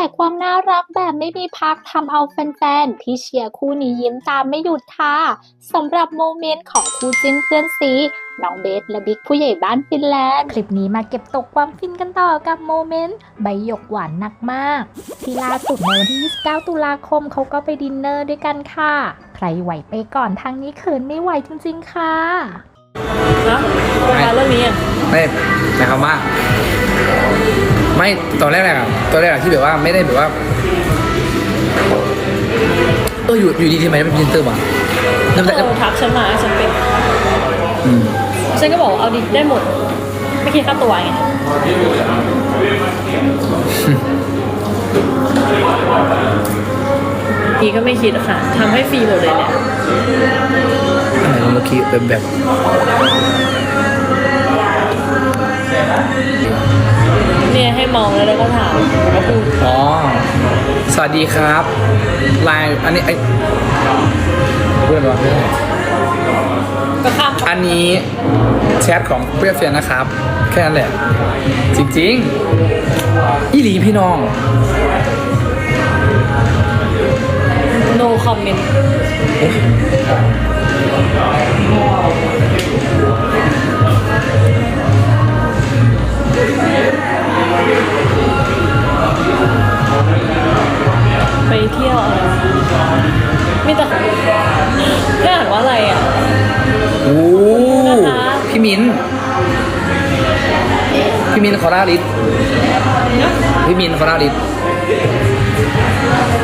แจกความน่ารักแบบไม่มีพักทำเอาแฟนๆ ที่เชียร์คู่นี้ยิ้มตามไม่หยุดค่ะสำหรับโมเมนต์ของคู่จิ้นเพื่อนซีน้องเบสและบิ๊กผู้ใหญ่บ้านฟินแลนด์ คลิปนี้มาเก็บตกความฟินกันต่อกับโมเมนต์ใบหยกหวานหนักมาก ที่ล่าสุดในวันที่ 29 ตุลาคมเขาก็ไปดินเนอร์ด้วยกันค่ะ ใครไหวไปก่อนทางนี้เขินไม่ไหวจริงๆค่ะ นะโครงการเรื่องนี้อะไม่หมายความว่า ไม่ตอนแรกอะตอนแรกอะที่แบบว่าไม่ได้แบบว่าเอออยู่อยู่ดีทำไมไม่เป็นพรีเซนเตอร์วะน้ำเธตาลอทักฉันมาฉันเป็นอืมฉันก็บอกว่าเอาดิได้หมด ไม่คิดค่าตัวไง ดีก็ไม่คิดค่ะทำให้ฟรีหมดเลยแหละอะไรเมื่อกี้แบบแบบเนี่ยให้มองแล้วแล้วก็ถามแล้วก็พูดอ๋อ สวัสดีครับไลน์อันนี้ไอ้เพื่อนวะเพื่อนก็ข้ามอันนี้แชทของเพื่อนเฟียนนะครับ แค่นั้นแหละ จริงๆอีหลีพี่น้อง คอมเมนต์ไปเที่ยวอะไรมีแต่เพื่อนอ่านว่าอะไรอะโอ้นะคะพี่มิ้นพี่มิ้นคอร่าลิสพี่มิ้นคอร่าลิส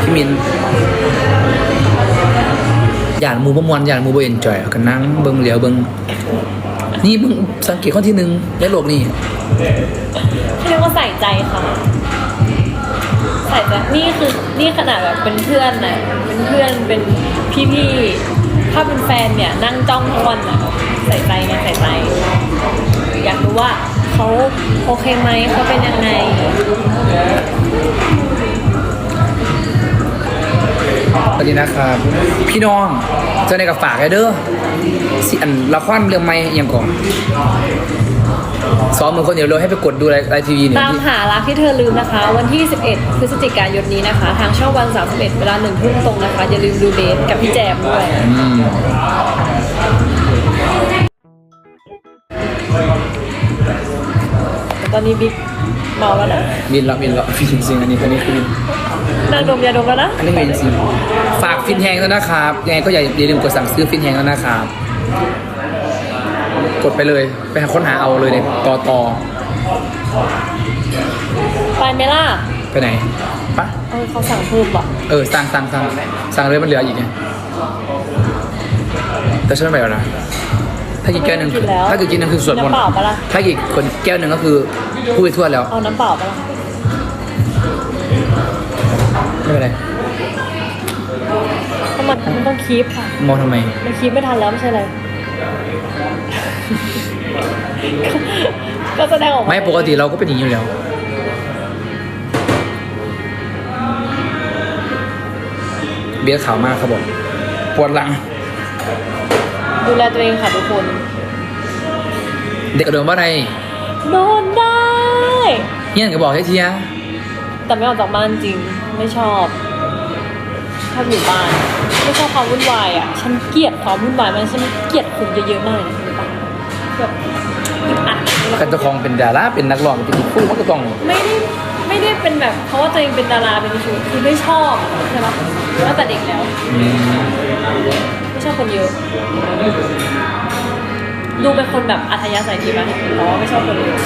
พี่มิ้นอ ย่ากมูบมวนอยากมูบเอ็นจอยกันนั่งเบิ้งเหลียวเบิ้งนี่เบิ้งสังเกตข้อที่หนึ่งในโลกนี่เรียกว่าใส่ใจค่ะใส่ใจนี่คือนี่ขนาดแบบเป็นเพื่อนน่ะเป็นเพื่อนเป็นพี่ๆถ้าเป็นแฟนเนี่ยนั่งจ้องทั้งวันน่ะใส่ใจไงใส่ใจ อยากรู้ว่าเขาโอเคไหมเขาเป็นยังไง สวัสดีนะครับ พี่น้องเจะในกับฝากไอเด้อสิอันละครเรื่องไม่ยังก่อนซ้อมมือคนเดียวเลยให้ไปกดดูไลน์ทีวีเนี่ยตามที่หารักที่เธอลืมนะคะ วันที่ 11 พฤศจิกายนนี้นะคะ ทางช่องวัน 31 เวลาหนึ่งทุ่มตรงนะคะ อย่าลืมดูเบสกับพี่แจมด้วยอืมแต่ตอนนี้บิ๊กเมาแล้วนะบินละบินละฟินจริงๆอันนี้อันนี้คือบิ นนั่งดมยาดมแล้วนะอันนี้บินจริงฝากฟินแฮงด้วยนะครับยังไงก็อย่าอย่าลืมกดสั่งซื้อฟินแฮงแล้วนะครับ กดไปเลยไปหาค้นหาเอาเลยเนี่ยต่อต่อไปไหมล่ะไปไหนปะเออเขาสั่งเพิ่มว่ะเออสั่งสั่งสั่งสั่งเลยมันเหลืออีกไงแต่ฉันไม่ไปแล้วนะถ้ากินแก้วหนึ่งคือถ้าเกิดกินหนึงคือสวดมนต์น้ำเปล่าปะล่ะถ้ากินคนแก้วหนึ่งก็คือพูดไปทั่วแล้ว เอาน้ำเปล่าปะล่ะ ไม่เป็นไรเพราะมันมันต้องคีปค่ะ มองทำไม มันคีปไม่ทันแล้วไม่ใช่อะไรก็แสดงออกาไม่ปกติเราก็เป็นอย่างนี้อยู่แล้ว เบียร์ขาวมากครับผมปวดหลัง ดูแลตัวเองค่ะทุกคน เด็กกระโดดว่าไรนอนได้ เงี้ยนก็บอกให้เทีย แต่ไม่ออกจากบ้านจริง ไม่ชอบ ชอบอยู่บ้านไม่ชอบความวุ่นวายอะ ฉันเกลียดความวุ่นวายมันฉันเกลียดคนเยอะๆมากเลยนะรู้ปะแบบอึดอัดกันเจ้าของเป็นดาราเป็นนักร้องเป็นผู้มันก็ต้องไม่ได้ไม่ได้เป็นแบบเพราะว่าตัวเองเป็นดาราเป็นชูคือไม่ชอบใช่ปะตั้งแต่เด็กแล้วอืมไม่ชอบคนเยอะ ดูเป็นคนแบบอัธยาศัยดีไหมแต่ว่าไม่ชอบคนเยอะ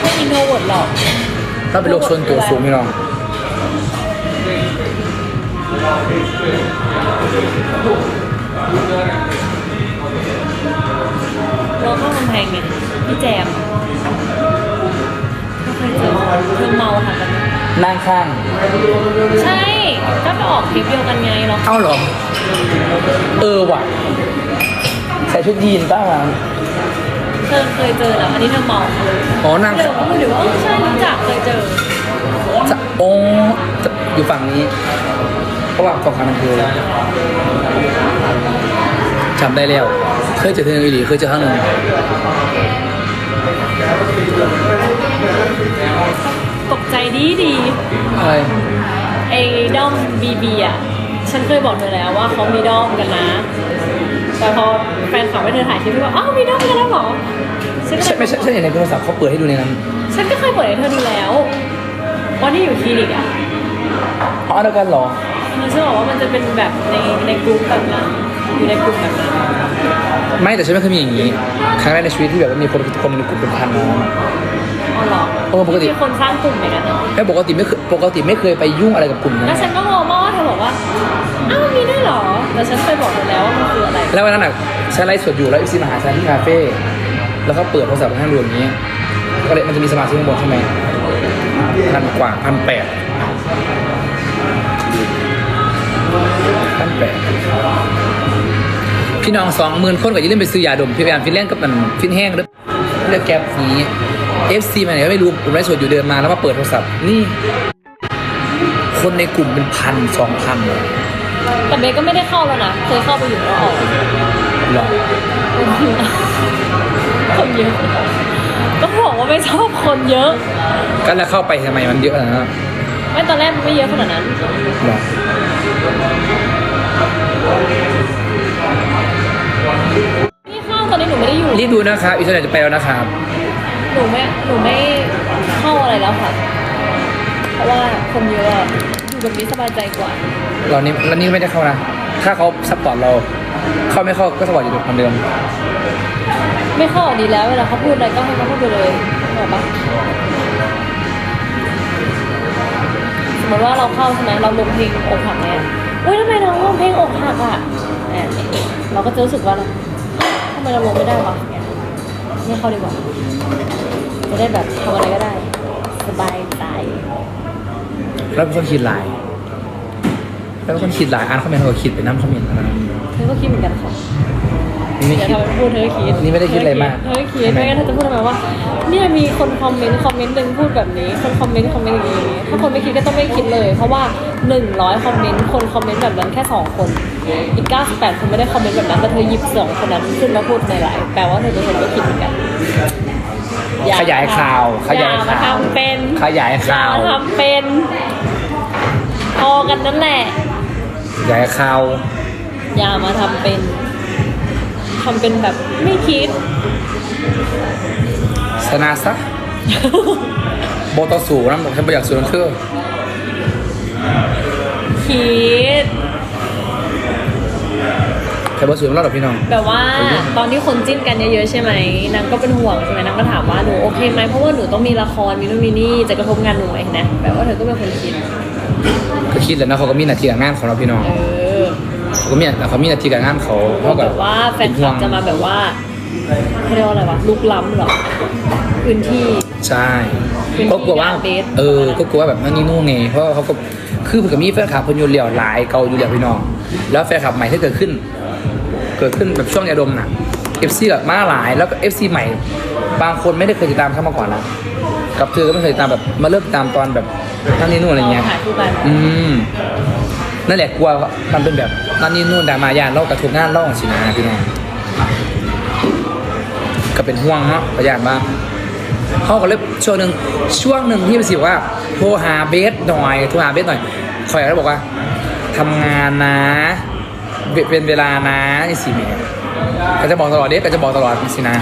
ไม่อินโทรเวิร์ดหรอกถ้าเป็นโรคส่วนตัวสูงพี่น้องเราเข้ากำแพงไงพี่แจมไม่เคยเจอเธอเมาค่ะกันนั่งข้าง ใช่ ก็ไปออกคลิปเดียวกันไงเรา เอ้าเหรอ เออว่ะ ใส่ชุดยีนป้าวะเธอเคยเจอแล้วอันนี้เธอเมาอ๋อนั่งเดี๋ยวก็เดี๋ยวว่าใช่รู้จักเคยเจอจะโอ้จะอยู่ฝั่งนี้ราะว่าของครั้งนั้นคือจำได้แล้ว เคยเจอเธออีหลีเคยเจอครั้งหนึ่งตกใจดีดีอะไรไอ้ด้อมบีบีอะ ฉันเคยบอกเธอแล้วว่าเขามีด้อมกันนะ แต่พอแฟนคลับให้เธอถ่ายคลิปพี่ว่าอ้าวมีด้อมกันแล้วเหรอฉันก็ใช่เลยไม่ใช่ใช่ในโทรศัพท์เขาเปิดให้ดูในนั้นฉันก็เคยเปิดให้เธอดูแล้ววันที่อยู่คลินิกอะอ๋อเดียวกันเหรอมันฉันบอกว่ามันจะเป็นแบบในในกลุ่มแบบนั้นอยู่ในกลุ่มแบบนั้นไม่แต่ฉันไม่เคยมีอย่างนี้ครั้งแรกในชีวิตที่แบบว่ามีคนคนในกลุ่มเป็นพันนะอ๋อเหรอ เออปกติ มีคนสร้างกลุ่มเหมือนกันเนาะ ไม่ปกติไม่เคยปกติไม่เคยไปยุ่งอะไรกับกลุ่มนั้นแล้วฉันก็งง มากว่าเธอบอกว่าอ้าวมีด้วยเหรอแต่ฉันเคยบอกเธอแล้วว่ามันคืออะไรแล้ววันนั้นน่ะฉันไลฟ์สดอยู่แล้วอีซีมาหาฉันที่คาเฟ่แล้วเขาเปิดโทรศัพท์ให้ดูอย่างนี้ก็เลยมันจะมีสมาชิกข้างบนใช่ไหมพันกว่าพันแปดพันแปดพี่น้องสองหมื่นคนก็อย่าลืมไปซื้อยาดมพี่แอนฟินแลนด์กับมันฟินแห้งด้วยเลือกแก๊ปนี้เอฟซีมาไหนก็ไม่รู้ผมไลฟ์สดอยู่เดินมาแล้วมาเปิดโทรศัพท์นี่ คนในกลุ่มเป็นพันสองพันเลยแต่เบสก็ไม่ได้เข้าแล้วนะ เคยเข้าไปอยู่แล้วออกหรอคนเยอะก็บอกว่าไม่ชอบคนเยอะ ก็แล้วเข้าไปทำไมมันเยอะขนาดนั้นไม่ตอนแรกมันไม่เยอะขนาดนั้นหรอนี่เข้าตอนนี้หนูไม่ได้อยู่รีบดูนะครับอิสราเอลจะไปแล้วนะครับ หนูไม่หนูไม่เข้าอะไรแล้วค่ะ เพราะว่าคนเยอะอะอยู่แบบนี้สบายใจกว่า เรานี่เรานี่ไม่ได้เข้านะ ถ้าเขาซัพพอร์ตเรา เข้าไม่เข้าก็ซัพพอร์ตอยู่เหมือนเดิม ไม่เข้าดีแล้วเวลาเขาพูดอะไรก็ให้เขาพูดไปเลยถูกปะสมมติว่าเราเข้าใช่ไหมเราลงเพลงอกหักเนี่ยอุ้ยทำไมเราลงเพลงอกหักอะแอบเราก็จะรู้สึกว่าเราทำไมเราลงไม่ได้วะไม่เข้าดีกว่าจะได้แบบทำอะไรก็ได้ สบายใจ แล้วเป็นคนคิดหลาย แล้วเป็นคนคิดหลายอ่านคอมเมนต์เขาก็คิดไปน้ำคอมเมนต์นะเธอก็คิดเหมือนกันค่ะนี่ไม่อย่าคิดทำให้พูดเธอก็คิดนี่ไม่ได้คิดอะไรมาก เธอก็คิดไม่งั้นเธอจะพูดทำไมว่า เนี่ยมีคนคอมเมนต์คอมเมนต์หนึ่งพูดแบบนี้ คนคอมเมนต์คอมเมนต์อย่างนี้ ถ้าคนไม่คิดก็ต้องไม่คิดเลย เพราะว่า100คอมเมนต์คนคอมเมนต์แบบนั้นแค่2คน อีก98คนไม่ได้คอมเมนต์แบบนั้นแต่เธอหยิบสองคนนั้นขึ้นมาพูดในไลฟ์แปลว่าเธอเป็นคนก็คิดเหมือนกัน อขยายข่าวขยายอมข่าวทำเป็นขยายข่าวอย่มทำเป็นพอกันนั่นแหละขยายข่าวอย่ามาทำเป็นทำเป็นแบบไม่คิดชนะซะโบตอสูนะบอกฉันไม่อยากสูนเธอคิด ใครบอสูนเราหรอกพี่น้อง แบบว่าตอนที่คนจิ้นกันเยอะๆใช่ไหมนางก็เป็นห่วงใช่ไหมนางก็ถามว่าหนูโอเคไหมเพราะว่าหนูต้องมีละครมีนู่นมีนี่จะกระทบงานหนูไหมนะแบบว่าเธอก็เป็นคนคิดก็คิดแหล้วนะเขาก็มีหน้าที่การงานของเราพี่น้องเออเขาก็มีเขามีหน้าที่การงานเขาเท่าแบกับบว่าแฟนคลับจะมาแบบว่าเขาเรียกว่าอะไรวะลุกล้ำเหรอพื้นที่ ใช่เป็นก็กลัวว่าที่ base เออก็กลัวว่าแบบนั่นนี่นู่นไงเพราะว่าเขาก็คือเผื่อมีแฟนคลับคนอยูเหลี่ยวหลายเกาอยู่เหลี่ยวพี่น้อง แล้วแฟนคลับใหม่ที่เกิดขึ้น เกิดขึ้นแบบช่วงยาดมน่ะ FC แบบมาหลายแล้วก็ FC ใหม่ บางคนไม่ได้เคยติดตามเข้ามาก่อนนะกับเธอก็ไม่เคยติดตามแบบมาเริ่มติดตามตอนแบบนั่นนี่นู่นอะไรเงี้ยถ่ายคู่กันอืมนั่นแหละกลัวว่ามันเป็นแบบนั่นนี่นู่นดรามายานเล่ากระทบงานเล่าสินะพี่น้องก็เป็นห่วงเนาะประหยัดมากเขาก็เลยช่วงหนึ่งช่วงหนึ่งที่ไปสิบอกว่าโทรหาเบสหน่อยโทรหาเบสหน่อยคอยก็บอกว่าทำงานนะ เวเป็นเวลานะนี่สิเมยก็จะบอกตลอดเด็กก็จะบอกตลอดนี่สินะ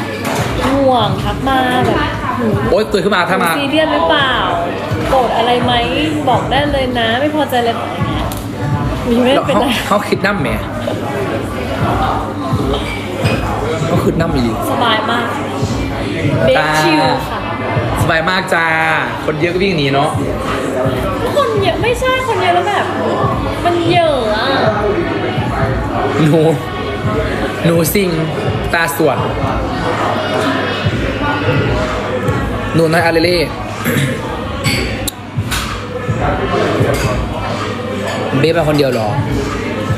ห่วงทักมาแบบหนูโอ๊ยตื่นขึ้นมาถ้ามาซีเรียสหรือเปล่าโกรธอะไรไหมบอกได้เลยนะ ไม่พอใจอะไรแบบเนี้ยมีไม่แล้วเป็นเขาไรเขาคิดน้ำแหม่เขาคิดน้ำอีหลีสบายมากเบสตาชิลค่ะ สบายมากจ้า คนเยอะก็วิ่งหนีเนาะคนเยอะไม่ใช่คนเยอะแล้วแบบ มันเยอะอะ หนู หนูซิง ตาสวดหนูน้อยอาเลเล่เบ๊มาคนเดียวเหรอ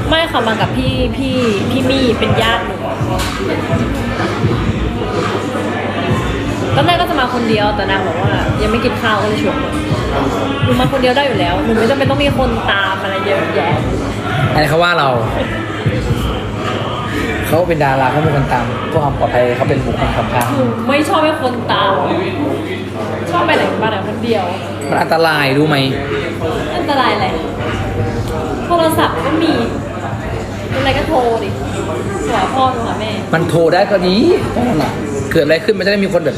ไม่ค่ะมากับพี่พี่พี่มี่เป็นญาติหนูตอนแรกก็จะมาคนเดียวแต่นางบอกว่า ยังไม่กินข้าวก็เลยชวนหนูหนูมาคนเดียวได้อยู่แล้วหนูไม่จำเป็นต้องมีคนตามอะไรเยอะแยะอันนี้เขาว่าเรา เขาเป็นดาราเขาเป็นคนตามเพื่อความปลอดภัยเขาเป็นบุคคลสำคัญหนูไม่ชอบให้คนตาม ชอบไปไหนมาไหนคนเดียว มันอันตรายรู้ไหมอันตรายอะไรโทรศัพท์ก็มีเป็นอะไรก็โทรดิโทรหาพ่อโทรหาแม่ มันโทรได้ก็ดีต้องน่ะเกิดอะไรขึ้นมันจะได้มีคนแบบ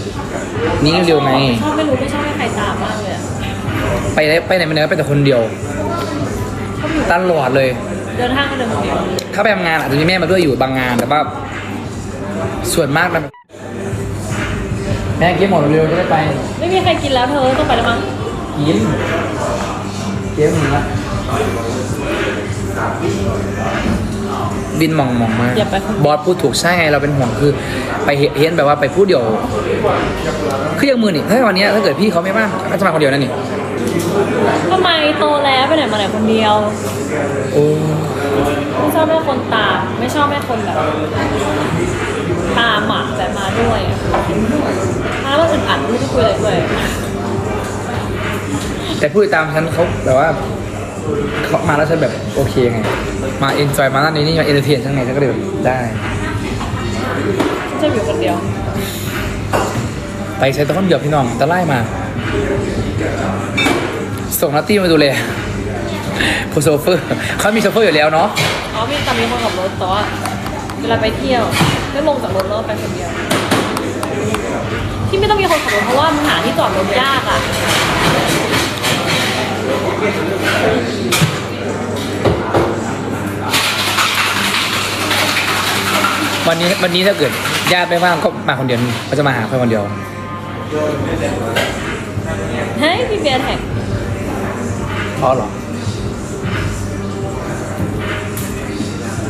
นี้เร็วๆไงชอบไม่รู้ไม่ชอบให้ใครตามมากเลยอะไปไหนไปไหนมาไหนก็ไปแต่คนเดียวชอบอยู่ตลอดเลย เดินห้างก็เดินคนเดียวถ้าไปทำงานอาจจะมีแม่มาด้วยอยู่บางงานแต่ว่าส่วนมากมันแม่เก็บหมดเร็วๆจะได้ไปไม่มีใครกินแล้วเธอต้องไปแล้วมั้งกินเก็บหนึ่งละบินหมองมองๆมาอย่าไปคนบอสพูดถูกใช่ไงเราเป็นห่วงคือ ไปเห็นแบบว่าไปพูดเดียวคือยังมือนี่ถ้าวันเนี้ยถ้าเกิดพี่เขาไม่ว่างก็จะมาคนเดียวนั่นนี่ ทำไมโตแล้วไปไหนมาไหนคนเดียวโอ้ไม่ชอบให้คนตาม ไม่ชอบให้คนแบบ ตามอะแต่มาด้วยอะถ้าเราอึดอัดไม่ได้คุยอะไรด้วยแต่พูดตามฉันเขาแบบว่าเขามาแล้วฉันแบบโอเคไง มาเอนจอยมานั่นนี่นี่มาเอนเตอร์เทนฉันไงฉันก็เลยแบบได้ชอบอยู่คนเดียว ไปใช้ตะก้อนเดียวพี่น้องตะไล่มา ส่งนัตตี้มาดูแลผู้โซเฟอร์เขามีโซเฟอร์อยู่แล้วเนาะอ๋อมีตามีคนขับรถแต่ว่าเวลาไปเที่ยวก็ลงจากรถแล้วไปคนเดียว ที่ไม่ต้องมีคนขับรถเพราะว่ามันหาที่จอดรถยากอะวันนี้วันนี้ถ้าเกิดญาติไม่ว่างก็มาคนเดียวเขาจะมาหาแค่คนเดียว เฮ้ยพี่เบียร์แท็ก อ๋อเหรอ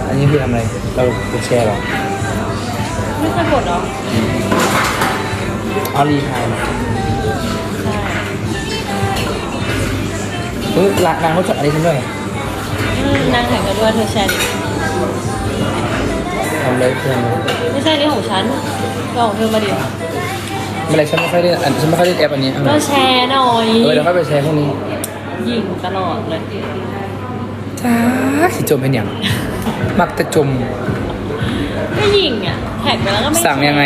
อันนี้คือทำอะไรเรากดแชร์เหรอ ไม่เคยกดเหรออ๋อรีพายใช่เฮ้ยร้านนางเขาจดอันนี้ฉันด้วยอืมนางแข่งกันด้วยเธอแชร์ดิทำเลยเพื่อนไม่ใช่นี่ของฉันก็ของเธอมาดิไม่เป็นไรฉันไม่ค่อยเล่นอันฉันไม่ค่อยเล่นแอปอันนี้ก็แชร์หน่อย เออเดี๋ยวค่อยไปแชร์พวกนี้ ยิงตลอดเลยจ้าสิจมเป็นอย่าง มักจะจมก็ยิงอะแท็กไปแล้วก็ไม่สั่งยังไง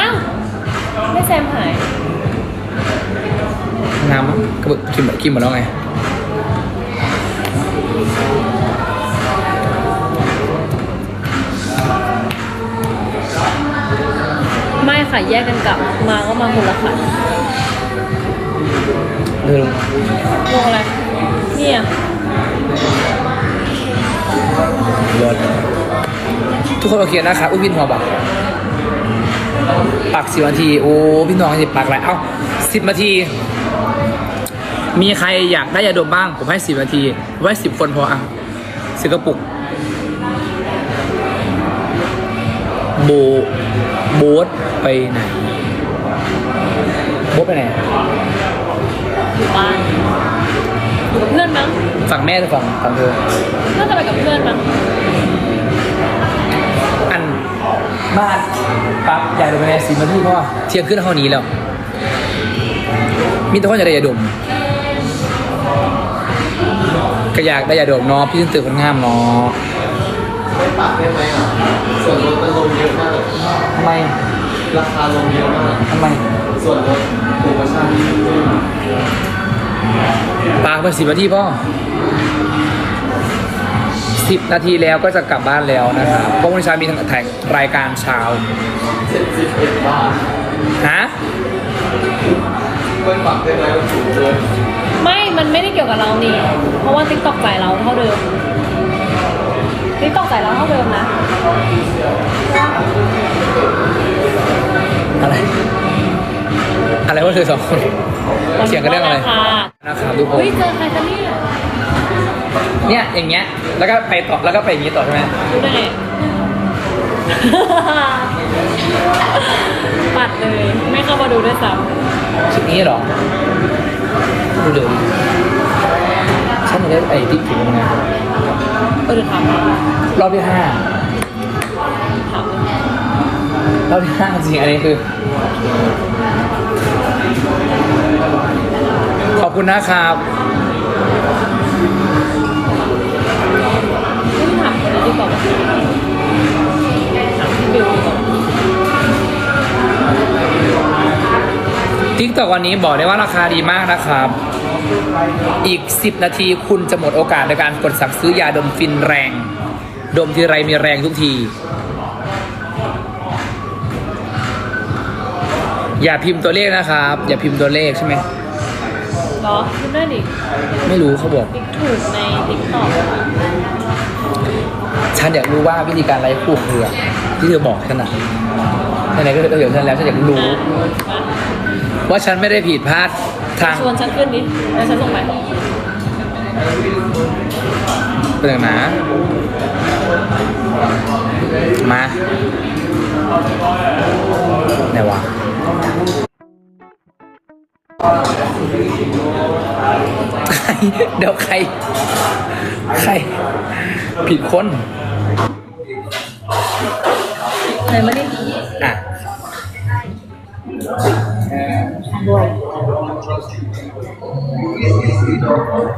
อ้าว ไม่แซมหาย น้ำมั้งกระปุกกินหมดกินหมดแล้วไง ค่ะแยกกันกลับมาก็มาคนละคันเดินงงอะไรเนี่ยรถทุกคนโอเคนะครับอุ้ยพี่หัวบักปักสิบนาที โอ้พี่น้องสิปักอะไรเอ้าสิบนาที มีใครอยากได้ยาดมบ้าง ผมให้สิบนาทีผมให้สิบคนพออะสิบกระปุก โบ โบ๊ทไปไหนโบ๊ทไปไหนอยู่บ้านอยู่กับเพื่อนมั้งฝั่งแม่หรือฝั่งฝั่งเธอน่าจะไปกับเพื่อนมั้งอันมาปั๊บอยากดมไปในสิบนาทีเพราะว่าเที่ยงขึ้นเท่านี้แล้ว มีแต่คนอยากได้ยาดมก็อยากได้ยาดมเนาะพี่ตื่นตื่นคนงามเนาะ ไม่ปรับได้ไหมอะ ส่วนลดมันลงเยอะมาก ทำไมราคาลงเยอะมาก ทำไมส่วนลดโปรโมชั่นที่ขึ้นปากไปสิบนาทีพ่อสิบนาทีแล้วก็จะกลับบ้านแล้วนะครับเพราะวันนี้เช้ามีทั้งถ่ายรายการเช้าเจ็ดสิบเอ็ดบาทฮะไม่ปรับได้ไหมมันถูกเลยไม่ มันไม่ได้เกี่ยวกับเรานี่ เพราะว่าติ๊กตอกจ่ายเราเท่าเดิม ติ๊กตอกจ่ายเราเท่าเดิมนะ อะไร อะไรว่าเธอสองคนเถียงกันเรื่องอะไรราคานะครับทุกคนเฮ้ยเจอใครกันเนี่ยเนี่ยอย่างเงี้ย แล้วก็ไปต่อ แล้วก็ไปอย่างงี้ต่อใช่ไหมดูได้ไงปัดเลย ไม่เข้ามาดูด้วยซ้ชุดนี้เหรอ ดูเลย ฉันจะได้ไอ้ที่ผิวมันไงำเออเดี๋ยวถามรอบที่ห้าถามเลยเท่าที่ห้าจริงอันนี้คือ ขอบคุณนะครับไม่ถามคนนี้ดีกว่าถามพี่บิวดีกว่า ทิกตอกวันนี้บอกได้ว่าราคาดีมากนะครับ อีก 10 นาทีคุณจะหมดโอกาสในการกดสั่งซื้อยาดมฟินแรง ดมทีไรมีแรงทุกที อย่าพิมพ์ตัวเลขนะครับ อย่าพิมพ์ตัวเลขใช่ไหมเหรอคุณได้ดิไม่รู้เขาบอกติ๊กถูกในติ๊กต็อกฉันอยากรู้ว่าวิธีการไลฟ์คู่คืออะไรที่เธอบอกขนาดไหนๆก็เธอเห็นฉันแล้วฉันอยากรู้ ว่าฉันไม่ได้ผิดพลาดทางชวนฉันขึ้นดิแล้วฉันส่งไปเป็นอย่างนะมาไหนวะใครเดี๋ยวใคร ใคร ผิดคนไหนมาดิ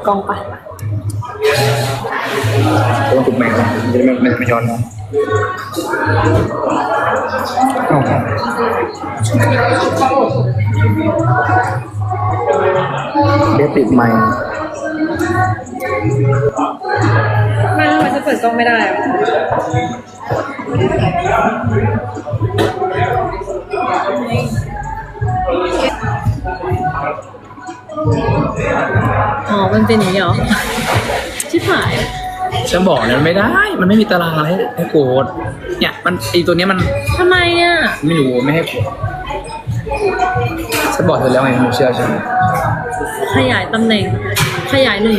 กองปะต้องถูกแมงนะจะไม่ไม่ไม่ย้อนนะเอาครับเดี๋ยวปิดไมค์ไม่ทำไมฉันเปิดกล้องไม่ได้อะ อ๋อ มันเป็นอย่างนี้เหรอ ชิบหาย ฉันบอกแล้วมันไม่ได้ มันไม่มีตารางอะไรให้ให้โกดเนี่ย มันไอตัวเนี้ยมันทำไมอะ ไม่รู้ไม่ให้กดฉันบอกเธอแล้วไงมึงเชื่อฉันขยายตำแหน่ง ขยายหนึ่ง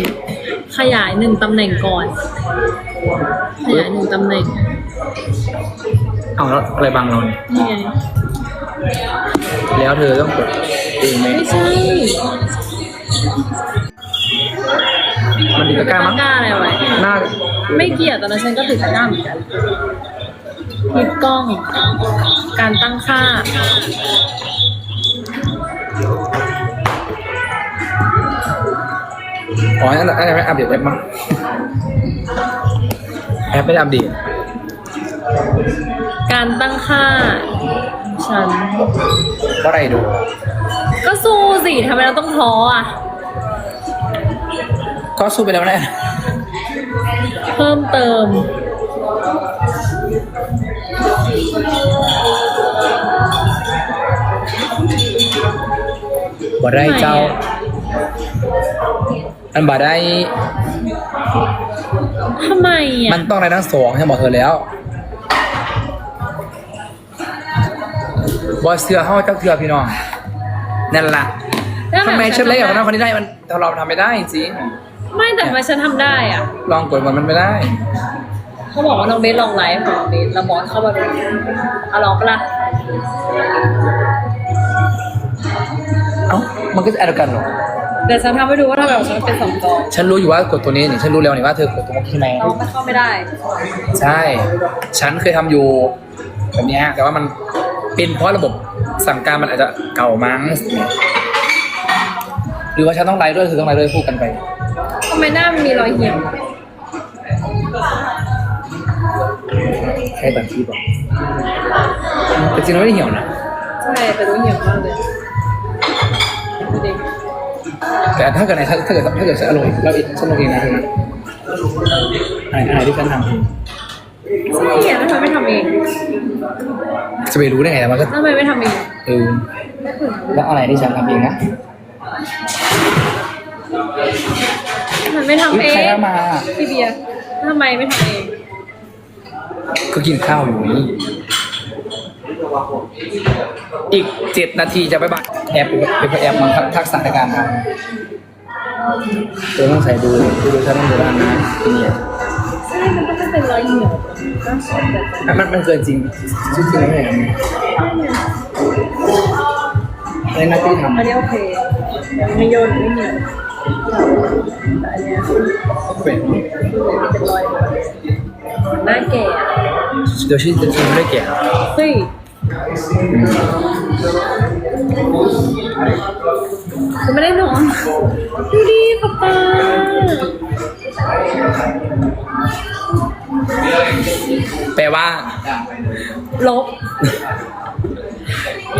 ขยายหนึ่งตำแหน่งก่อน ขยายหนึ่งตำแหน่งเอาแล้วอะไรบังเราเนี่ยนี่ไงแล้วเธอต้องกดเองไหมไม่ใช่ มันดีตะกร้ามั้งตะกร้าอะไรไว้หน้าไม่เกี่ยวตอนนั้นฉันก็ถือตะกร้าเหมือนกันยึดกล้อง การตั้งค่า อ๋ออันนั้นอันนั้นไม่อัปเดตแอปมั้งแอปไม่ได้อัปเดตการตั้งค่า ฉันเพราะอะไรดู ก็สู้สิทำไมเราต้องท้ออะ ก็สู้ไปแล้วนะเพิ่มเติม บ่ได้เจ้า อันบ่ได้ ทำไมอะ มันต้องอะไรทั้งสองให้บอกเธอแล้วบอเสือเข้าเจ้าเถือพี่น้อง นั่นล่ะแล้วแบบ ทำไมฉันเล่นกับคนนั้นทำคนนี้ได้มันเราทำไม่ได้จริง ไม่แต่ทำไมฉันทำได้อะ ลองกดมันมันไม่ได้ เขาบอกว่าน้องเบสลองไลฟ์ของน้องเบสแล้วบอสเข้ามาเป็นเอาลองปะล่ะเอ้ามันก็จะอะไรกันเหรอ เดี๋ยวฉันทำให้ดูว่าทำไมของฉันเป็นสองจอฉันรู้อยู่ว่ากดตัวนี้นี่ฉันรู้แล้วนี่ว่าเธอกดตรงนี้ใช่ไหมน้องมันเข้าไม่ได้ใช่ ฉันเคยทำอยู่แบบเนี้ยแต่ว่ามันเป็นเพราะระบบสั่งการมันอาจจะเก่ามั้ง หรือว่าฉันต้องไลฟ์ด้วยคือต้องไลฟ์ด้วยคู่กันไปทำไมหน้ามันมีรอยเหี่ยวใครตัดคลิปอะแต่จริงๆมันไม่ได้เหี่ยวนะ ใช่แต่รู้เหี่ยวมากเลยดูดิแต่ถ้าเกิดไหนถ้าถ้าเกิดถ้าเกิดฉันอร่อยเราเองฉันลงเองนะเธอนะอะไรอะไรที่ฉันทใช่อะแล้วทำไมไม่ทำเองำจะไปรู้ได้ไงแต่มันก็ทำไมไม่ทำเองเออแล้วอะไรที่ฉันทำเองนะมัน ไม่ทำเอใครงเข้ามา พี่เบียร์ทำไมไม่ทำเอง ก็กินข้าวอยู่นี่ อีกเจ็ดนาทีจะไปบัตรแอปเป็นแอปมันทักษะในการทำเธอต้องใส่ดูดูดูฉันต้องดูด้านหน้าที่นี่ใช่มันต้องเป็นรอยเหี่ยวก็ใช่แต่มันมันเกินจริงจริงจริงไม่เห็นในหน้าที่ทำอันนี้โอเคยังไม่โยนไม่เหนียวแต่อัน เนี้ยเป็นเป็นรอยหน้าแก่อะเดี๋ยวชื่อจะกินไม่ได้แก่เฮ้ยคือไม่ได้นอนดูดิป๊าป๊าแปลว่า ลบ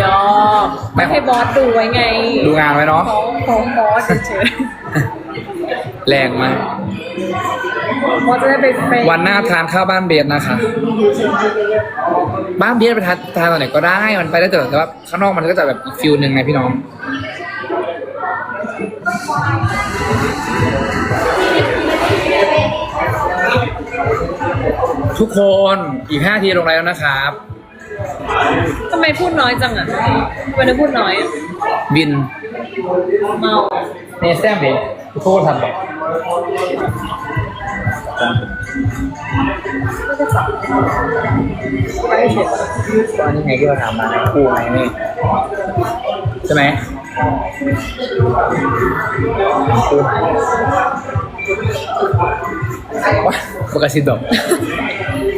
ยอมไม่ให้บอสดูไว้ไง ดูงานไว้เนาะฟ้องฟ้องบอสเฉย แรงมากๆบอสจะได้เป็นเฟรนด์วันหน้าทานข้าวบ้านเบสนะคะ บ้านเบสไปทานทานตอนไหนก็ได้ มันไปได้แต่ว่าข้างนอกมันก็จะแบบอีกฟิลหนึ่งไงพี่น้อง ทุกคนอีกห้าทีลงไลน์แล้วนะครับ ทำไมพูดน้อยจังอะทำไมถึงพูดน้อยอะบิน เมา เนแซมเบสโทษทำแบบว่านี่ไงที่เราถามมาคู่ไหมนี่ใช่ไหมคู่ไหนว้าปกติดอก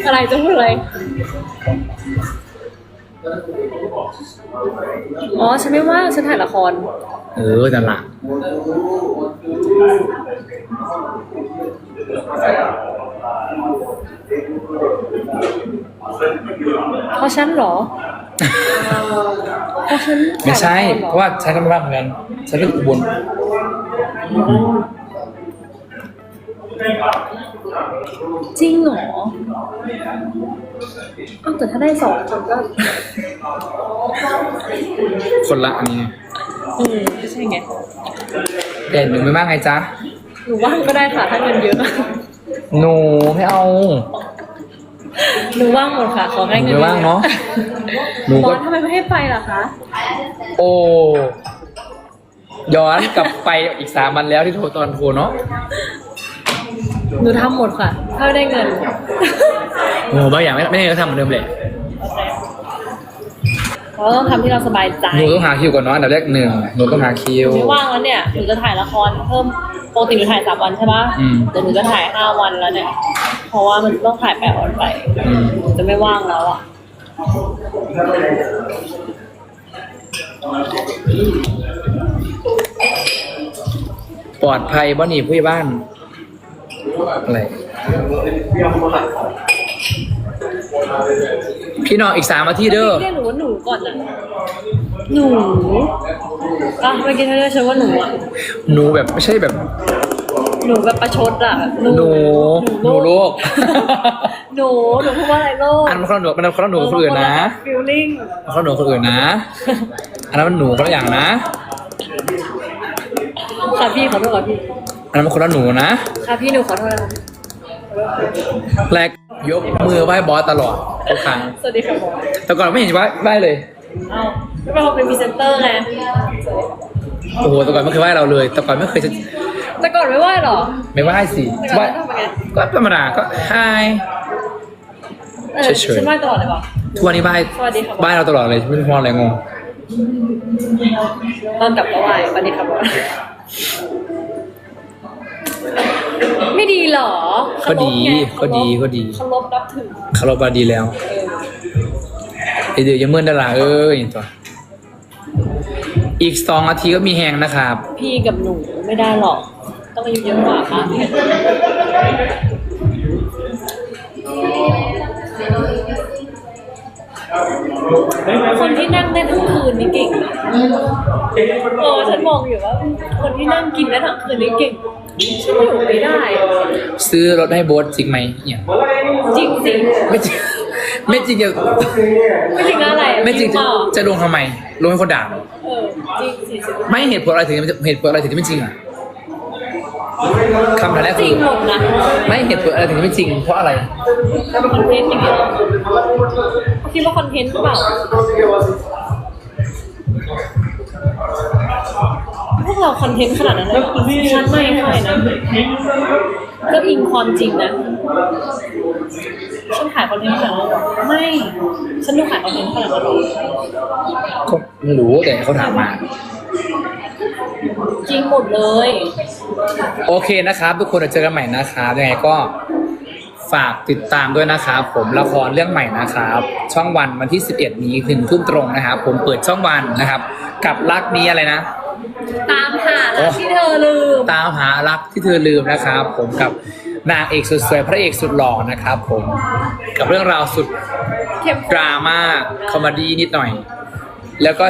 อะไรจะพูดอะไร อ๋อ ฉันไม่ว่างฉันถ่ายละคร เออนั่นละเพราะฉันเหรอเพราะฉันไม่ใช่ถ่ยละครเหรอเพราะว่าฉันก็ไม่ว่างเหมือนกันฉันเป็นอุบลจริงเหรออ้าวแต่ถ้าได้สองคนก็ คนละอันนี้ อืมไม่ใช่ไงแต่หนูไม่ว่างไงจ๊ะ หนูว่างก็ได้ค่ะ ถ้าเงินเยอะ หนูไม่เอา หนูว่างหมดค่ะ ขอให้เงินหนูไม่ว่างเนอะหนูบก็อสทำไมไม่ให้ไปล่ะคะโอ้ ย้อนกลับไปอีกสามวันแล้วที่โทรตอนโทรเนาะหนูทำหมดค่ะ ถ้าไม่ได้เงินโอ้บางอย่างไม่ไม่ได้ก็ทำเหมือนเดิมแหละ เราต้องทำที่เราสบายใจ หนูต้องหาคิวก่อนเนาะอันดับแรกหนึ่งหนูต้องหาคิว ไม่ว่างแล้วเนี่ยหนูจะถ่ายละครเพิ่มปกติหนูถ่ายสามวันใช่ปะอืมแต่หนูจะถ่ายห้าวันแล้วเนี่ย เพราะว่ามันต้องถ่ายแปดวันไปอืมหนูจะไม่ว่างแล้วอะปลอดภัยบ่หนีผู้ใหญ่บ้านอะไร พี่น้องอีกสามนาทีเด้อ เรียกหนูว่าหนูก่อนนะหนูอะเมื่อกี้เธอเรียกฉันว่าหนูอะหนูแบบไม่ใช่แบบ หนูแบบประชดอะหนูหนูโลก หนูหนูพูดว่าอะไรโลกอันนั้นคนละหนูมันคนละหนูกับคนอื่นนะฟิลลิ่งมันคนละหนูกับคนอื่นนะ อันนั้นมันหนูคนละอย่างนะ ค่ะพี่ขอโทษค่ะพี่อันนั้นมันคนละหนูนะ ค่ะพี่หนูขอโทษนะคะ แรก ยกมือไหว้บอสตลอดทุกครั้ง สวัสดีค่ะหมอแต่ก่อนไม่เห็นไหว้ไหว้เลย เอ้าไม่เป็นเขาเป็นพรีเซนเตอร์ไงโอ้โหแต่ก่อนไม่เคยไหว้เราเลย แต่ก่อนไม่เคยจะแต่ก่อนไม่ไหวหรอ ไม่ไหว้สิแต่ไหก่อว้นทำไงก็ธรรมดาก็ไฮ เออเฉยๆ ฉันไหวตลอดเลยปะทุกวันนี้ไหว้สวัสดีค่ะไหว้เราตลอดเลยไม่รู้เพราะอะไรงง ตอนกลับก็ไหวสวัสดีค่ะหมอ ไม่ดีเหรอก็ดีเคารพไงก็ดีก็ดีเคารพนับถือคารพบาดีแล้วเออไอเดี๋ยวอยังเมื่อนดาราเอ้ยตัวอีกสองนาทีก็มีแหงนะครับ พี่กับหนูไม่ได้หรอก ต้องอายุเยอะกว่าค่ะคนที่นั่งได้ทั้งคืนนี่เก่งนะเออฉันมองอยู่ว่า คนที่นั่งกินได้ทั้งคืนนี่เก่ง ฉันอยู่ไม่ได้ ซื้อรถให้โบ๊ทจริงไหมเนี่ยจริงสิไม่จริงไม่จริงจะไม่จริงอะไรอะไม่จริงจะเปล่าจะลงทำไมลงให้คนด่าเหรอเออจริงสิไม่เหตุผลอะไรถึงจะเหตุผลอะไรถึงจะไม่จริงอะคำถามแรกจคืริองหมดนะไม่เหตุผลอะไรถึงจะไม่จริง เพราะอะไรคอนเทนต์อย่างเงี้ยคิดว่าคอนเทนต์หรือเปล่า พวกเราคอนเทนต์ขนาดนั้นเลยเหรอฉันไม่ค่อยนะก็อิงความจริงนะฉันขายคอนเทนต์ขนาดนั้นเหรอไม่ฉันดูขายคอนเทนต์ขนาดนั้นเหรอก็ไม่รู้แต่เขาถามมา จริงหมดเลย โอเคนะครับ ทุกคนเดี๋ยวเจอกันใหม่นะครับยังไงก็ฝากติดตามด้วยนะครับ ผมละครเรื่องใหม่นะครับ ช่องวันวันที่ 11 นี้ถึงทุ่มตรงนะครับ ผมเปิดช่องวันนะครับ กับรักนี้อะไรนะ ตามหารักที่เธอลืม ตามหารักที่เธอลืมนะครับผมกับนางเอกสุดสวยพระเอกสุดหล่อนะครับผมกับเรื่องราวสุดเข้มดราม่าคอมเมดี้นิดหน่อย แล้วก็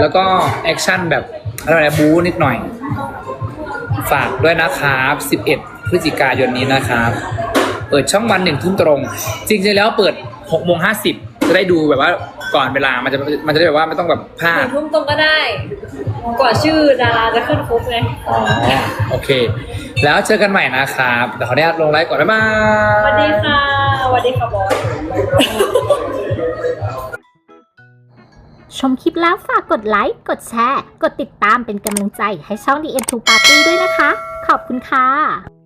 แล้วก็แอคชั่นแบบอะไรนะบู๊นิดหน่อย ฝากด้วยนะครับ 11 พฤศจิกายนนี้นะครับ เปิดช่องวันหนึ่งทุ่มตรง จริงๆแล้วเปิด6โมง50 จะได้ดูแบบว่า ก่อนเวลามันจะมันจะได้แบบว่าไม่ต้องแบบพลาหดนึ่งทุ่มตรงก็ได้กว่าชื่อดาราจะขึ้นครบไงอ๋อโอเค แล้วเจอกันใหม่นะครับเดี๋ยวขออนุญาตลงไลฟ์ก่อนบ๊ายบายสวัสดีค่ะสวัสดีค่ะบอสชมคลิปแล้วฝากกดไลค์ กดแชร์ กดติดตามเป็นกำลังใจให้ช่อง The End to Party ด้วยนะคะ ขอบคุณค่ะ